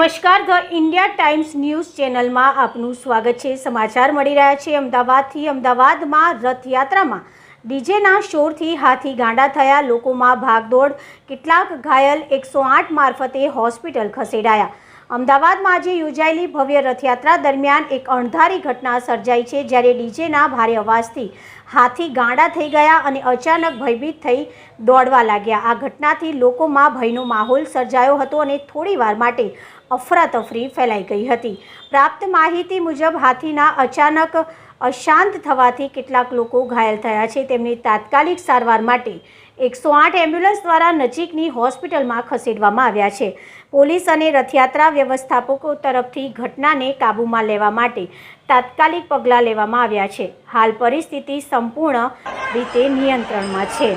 નમસ્કાર, the India times news ચેનલમાં આપનું સ્વાગત છે. સમાચાર મળી રહ્યા છે અમદાવાદથી. અમદાવાદમાં રથયાત્રામાં ડીજેના શોરથી હાથી ગાંડા થયા. લોકોમાં ભાગદોડ. કેટલાક ઘાયલ એકસો આઠ મારફતે હોસ્પિટલ ખસેડાયા. અમદાવાદમાં આજે યોજાયેલી ભવ્ય રથયાત્રા દરમિયાન એક અણધારી ઘટના સર્જાઈ છે જ્યારે ડીજેના ભારે અવાજથી હાથી ગાંડા થઈ ગયા અને અચાનક ભયભીત થઈ દોડવા લાગ્યા. આ ઘટનાથી લોકોમાં ભયનો માહોલ સર્જાયો હતો અને થોડીવાર માટે અફરાતફરી ફેલાઈ ગઈ હતી. પ્રાપ્ત માહિતી મુજબ, હાથીના અચાનક અશાંત થવાથી કેટલાક લોકો ઘાયલ થયા છે. તેમને તાત્કાલિક સારવાર માટે એકસો આઠ એમ્બ્યુલન્સ દ્વારા નજીકની હોસ્પિટલમાં ખસેડવામાં આવ્યા છે. પોલીસ અને રથયાત્રા વ્યવસ્થાપકો તરફથી ઘટનાને કાબૂમાં લેવા માટે તાત્કાલિક પગલાં લેવામાં આવ્યા છે. હાલ પરિસ્થિતિ સંપૂર્ણ રીતે નિયંત્રણમાં છે.